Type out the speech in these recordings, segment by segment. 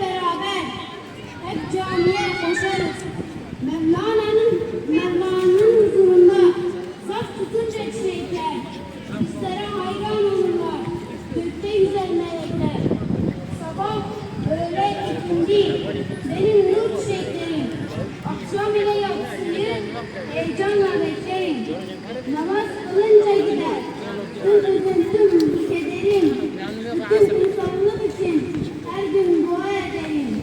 beraber hep camiye koşarız. Mevlana'nın Mevlana'nın huzurunda saf tutunca çiçekler. Bizlere hayran olurlar. Gökte yüzer melekler. Sabah, öğle, ikindi benim nur çiçeklerim. Akşam ile yatsıyı heyecanla beklerim. Namaz kılınca gider. Tüm üzüntüm, kederim. Bütün insanlık için her gün dua ederim.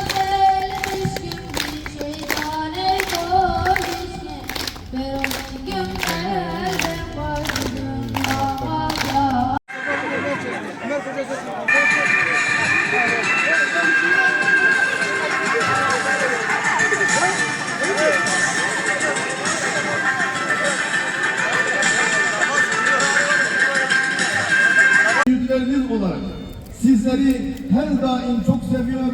büyükleriniz olarak sizleri her daim çok seviyor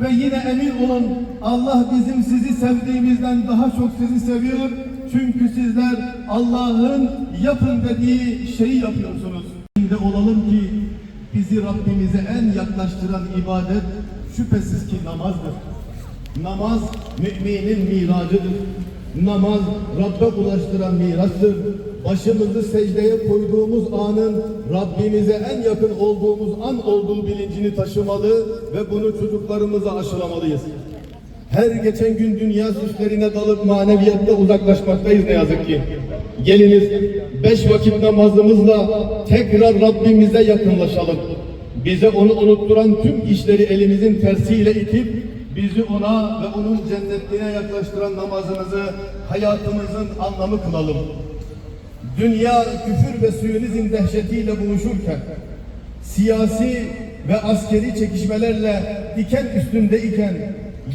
ve yine emin olun Allah bizim sizi sevdiğimizden daha çok sizi seviyor. Çünkü sizler Allah'ın yapın dediği şeyi yapıyorsunuz. Şimdi olalım ki bizi Rabbimize en yaklaştıran ibadet şüphesiz ki namazdır. Namaz müminin miracıdır. Namaz Rabbe ulaştıran mirastır. Başımızı secdeye koyduğumuz anın Rabbimize en yakın olduğumuz an olduğu bilincini taşımalı ve bunu çocuklarımıza aşılamalıyız. Her geçen gün dünya süslerine dalıp maneviyatta uzaklaşmaktayız ne yazık ki. Geliniz beş vakit namazımızla tekrar Rabbimize yakınlaşalım. Bize onu unutturan tüm işleri elimizin tersiyle itip bizi ona ve onun cennetine yaklaştıran namazımızı hayatımızın anlamı kılalım. Dünya küfür ve suyunizm dehşetiyle buluşurken siyasi ve askeri çekişmelerle diken üstünde iken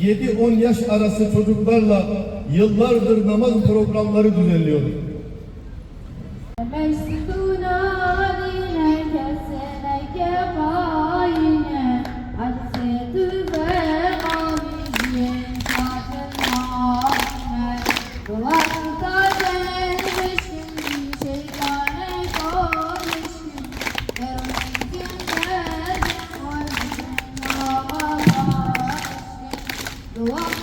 7-10 yaş arası çocuklarla yıllardır namaz programları düzenliyoruz. Go.